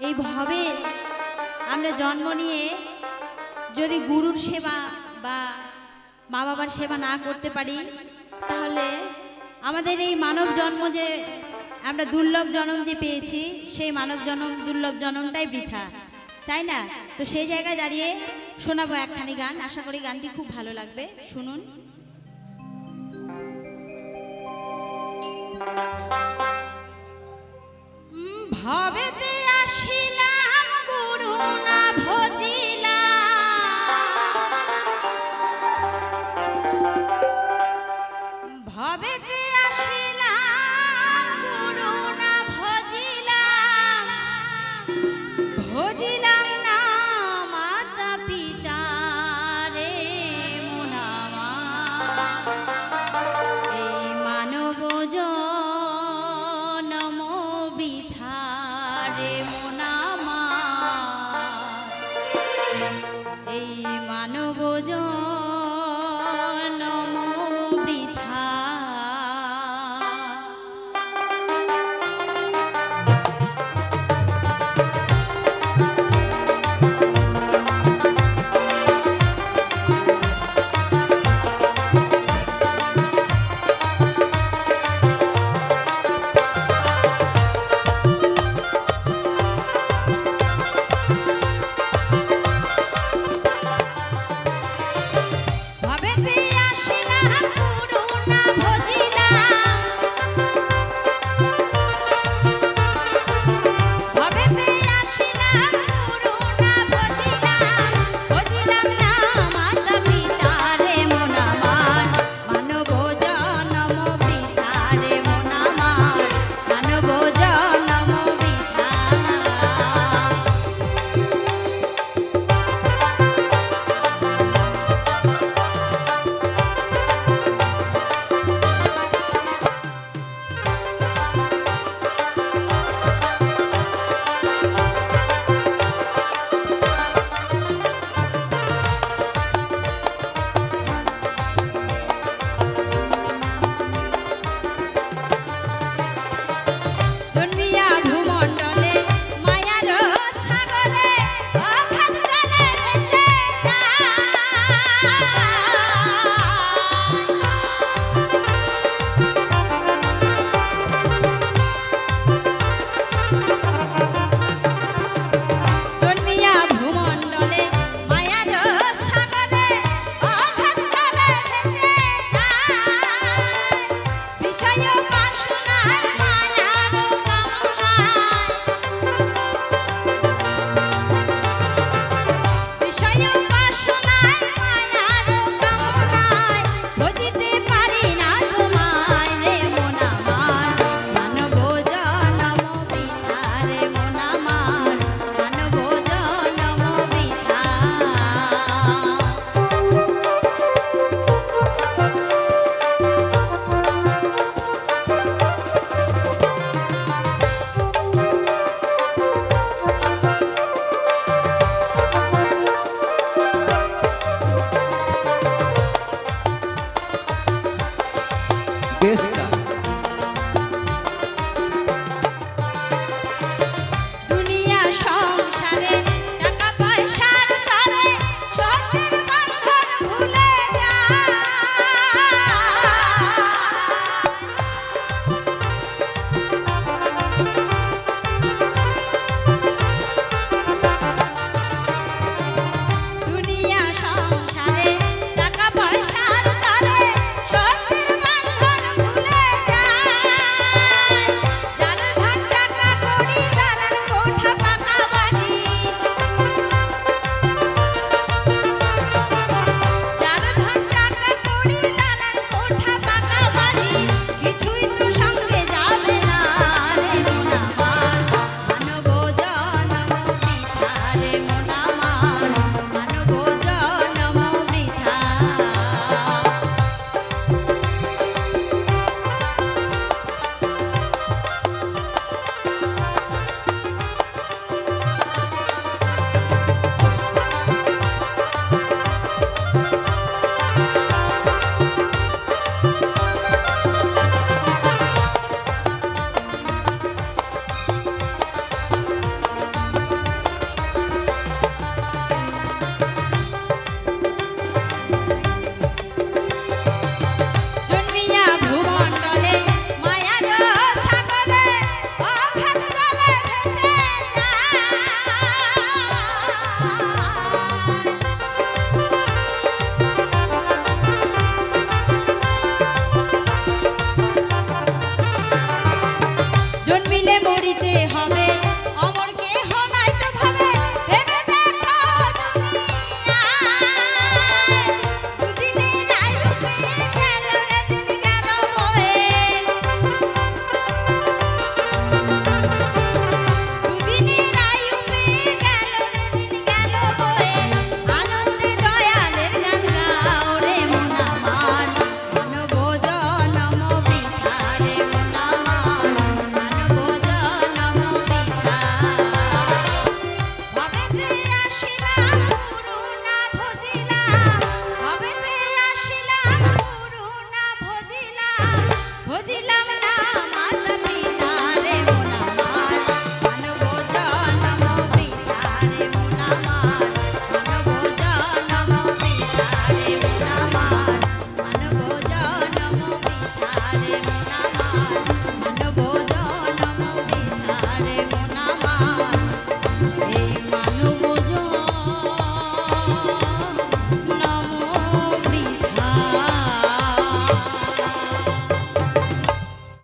এই ভবে আমরা জন্ম নিয়ে যদি গুরুর সেবা বা মা বাবার সেবা না করতে পারি, তাহলে আমাদের এই মানব জন্ম যে আমরা দুর্লভ জন্ম যে পেয়েছি, সেই মানব জন্ম, দুর্লভ জন্মটাই বৃথা। তাই না? তো সেই জায়গায় দাঁড়িয়ে শোনাবো একখানি গান। আশা করি গানটি খুব ভালো লাগবে। শুনুন। এই মানব জন Bye. মরিতে হবে।